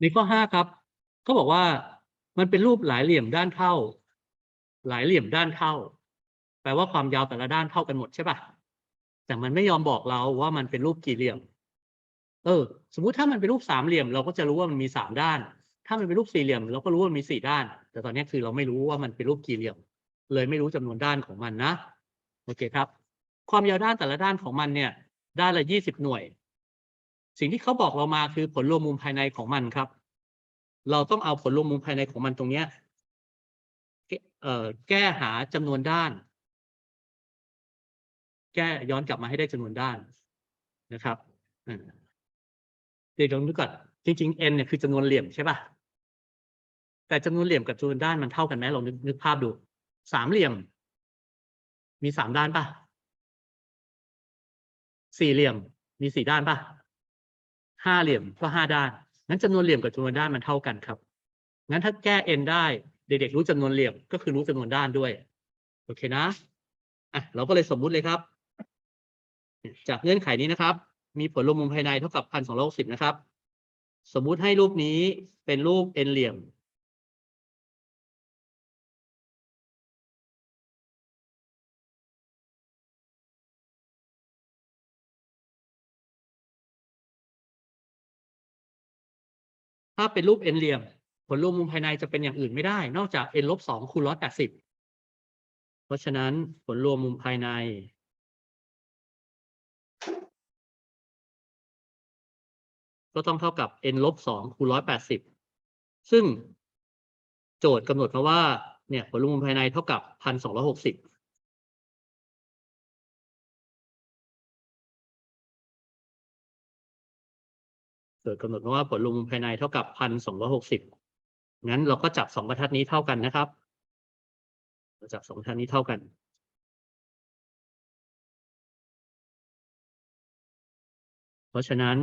ในข้อห้าครับเขาบอกว่ามันเป็นรูปหลายเหลี่ยมด้านเท่า หลายเหลี่ยมด้านเท่า แปลว่าความยาวแต่ละด้านเท่ากันหมดใช่ปะแต่มันไม่ยอมบอกเราว่ามันเป็นรูปกี่เหลี่ยม เออ สมมุติถ้ามันเป็นรูปสามเหลี่ยม เราก็จะรู้ว่ามันมีสามด้าน ถ้ามันเป็นรูปสี่เหลี่ยม เราก็รู้ว่ามันมีสี่ด้าน แต่ตอนนี้คือเราไม่รู้ว่ามันเป็นรูปกี่เหลี่ยม เลยไม่รู้จำนวนด้านของมันนะโอเคครับ ความยาวด้านแต่ละด้านของมันเนี่ย ด้านละยี่สิบหน่วย สิ่งที่เขาบอกเรามาคือผลรวมมุมภายในของมันครับ เราต้องเอาผลรวมมุมภายในของมันตรงเนี้ยแก้หาจำนวนด้าน แก้ย้อนกลับมาให้ได้จำนวนด้านนะครับเดี๋ยวลองดูก่อนจริงๆ n เนี่ยคือจำนวนเหลี่ยมใช่ป่ะแต่จำนวนเหลี่ยมกับจำนวนด้านมันเท่ากันไหมลองนึกนึกภาพดูสามเหลี่ยม มีสามด้านป่ะสี่เหลี่ยม มีสี่ด้านป่ะ ห้าเหลี่ยมก็ห้าด้านงั้นจำนวนเหลี่ยมกับจำนวนด้านมันเท่ากันครับงั้นถ้าแก้ n ได้เด็กๆรู้จำนวนเหลี่ยมก็คือรู้จำนวนด้านด้วยโอเคนะอะเราก็เลยสมมุติเลยครับ จากเงื่อนไขนี้นะครับ มีผลรวมมุมภายในเท่ากับพันสองร้อยสิบนะครับ สมมุติให้รูปนี้เป็นรูป n เหลี่ยม ถ้าเป็นรูป n เหลี่ยม ผลรวมมุมภายในจะเป็นอย่างอื่นไม่ได้ นอกจาก n ลบสองคูณร้อยแปดสิบเพราะฉะนั้นผลรวมมุมภายใน ก็ต้องเท่ากับ n ลบสองคูณร้อยแปดสิบซึ่งโจทย์กำหนดมาว่าเนี่ยผลรวมมุมภายในเท่ากับพันสองร้อยหกสิบ โจทย์กำหนดว่าผลรวมมุมภายในเท่ากับพันสองร้อยหกสิบงั้นเราก็จับสองบรรทัดนี้เท่ากันนะครับเราจับสองบรรทัดนี้เท่ากันเพราะฉะนั้น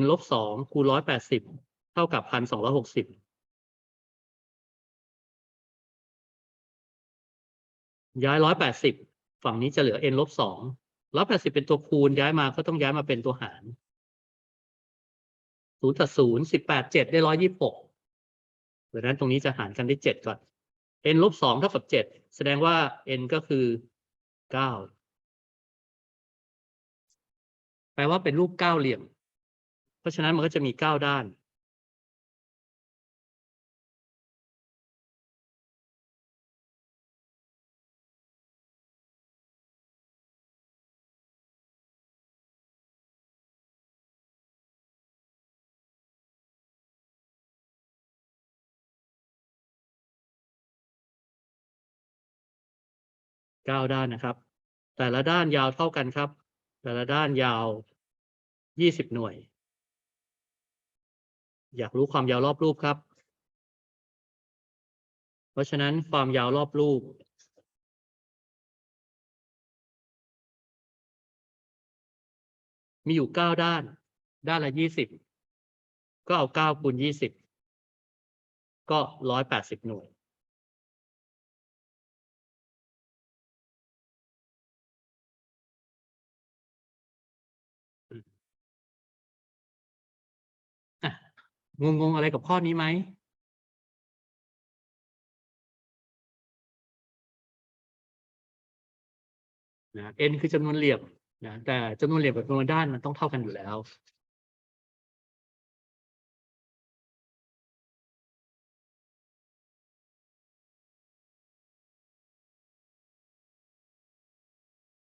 n ลบสองคูณร้อยแปดสิบเท่ากับพันสองร้อยหกสิบย้ายร้อยแปดสิบฝั่งนี้จะเหลือ n ลบสองร้อยแปดสิบเป็นตัวคูณย้ายมาก็ต้องย้ายมาเป็นตัวหาร ศูนย์ตัดศูนย์สิบแปดเจ็ดได้ร้อยยี่สิบหกดังนั้นตรงนี้จะหารกันได้เจ็ดก่อน n ลบสองเท่ากับเจ็ดแสดงว่า n ก็คือเก้าแปลว่าเป็นรูปเก้าเหลี่ยม เพราะฉะนั้นมันก็จะมีเก้าด้าน เก้าด้านนะครับ แต่ละด้านยาวเท่ากันครับ แต่ละด้านยาวยี่สิบหน่วย อยากรู้ความยาวรอบรูปครับ เพราะฉะนั้นความยาวรอบรูป มีอยู่เก้าด้าน ด้านละยี่สิบก็เอาเก้าคูณยี่สิบก็ร้อยแปดสิบหน่วย งงงอะไรกับข้อนี้ไหมนะ n คือจำนวนเหลี่ยมนะแต่จำนวนเหลี่ยมกับจำนวนด้านมันต้องเท่ากันอยู่แล้ว